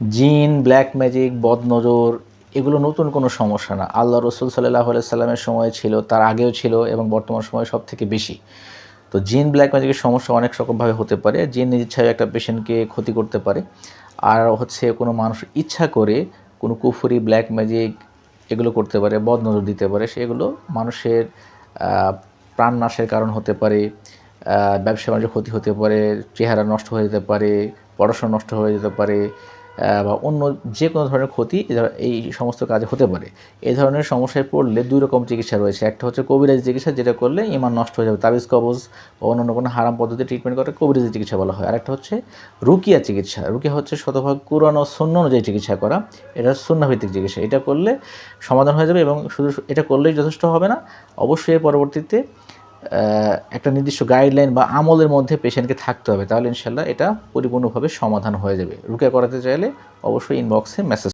জিন black magic বদনজর এগুলো নতুন কোনো সমস্যা না। আল্লাহ রসুল সাল্লাহ সাল্লামের সময় ছিল তার আগেও ছিল এবং বর্তমান সময়ে সব থেকে বেশি। তো জিন ব্ল্যাক ম্যাজিকের সমস্যা অনেক রকমভাবে হতে পারে জিন নিজ ইচ্ছায় একটা পেশেন্টকে ক্ষতি করতে পারে। আর হচ্ছে কোনো মানুষ ইচ্ছা করে কোনো কুফুরি ব্ল্যাক ম্যাজিক এগুলো করতে পারে বদনজর দিতে পারে সেগুলো মানুষের আহ, প্রাণনাশের কারণ হতে পারে ব্যবসা বাণিজ্য ক্ষতি হতে পারে চেহারা নষ্ট হয়ে যেতে পারে পড়াশোনা নষ্ট হয়ে যেতে পারে বা অন্য যে কোনো ধরনের ক্ষতি এই সমস্ত কাজে হতে পারে। এই ধরনের সমস্যায় পড়লে দুই রকম চিকিৎসা রয়েছে। একটা হচ্ছে কবিরাজি চিকিৎসা, যেটা করলে ইমান নষ্ট হয়ে যাবে। তাবিজ, কবজ বা অন্য কোনো হারাম পদ্ধতি ট্রিটমেন্ট করে কবিরাজি চিকিৎসা বলা হয়। আর একটা হচ্ছে রুকিয়া চিকিৎসা। রুকিয়া হচ্ছে শতভাগ কোরআন ও শূন্য অনুযায়ী চিকিৎসা করা। এটা সুন্নাভিত্তিক চিকিৎসা। এটা করলে সমাধান হয়ে যাবে এবং শুধু এটা করলেই যথেষ্ট হবে না। অবশ্যই পরবর্তীতে একটা নির্দিষ্ট গাইডলাইন বা আমলের মধ্যে পেশেন্টকে থাকতে হবে, তাহলে ইনশাল্লাহ এটা পরিপূর্ণভাবে সমাধান হয়ে যাবে। রুকিয়া করাতে চাইলে অবশ্যই ইনবক্সে মেসেজ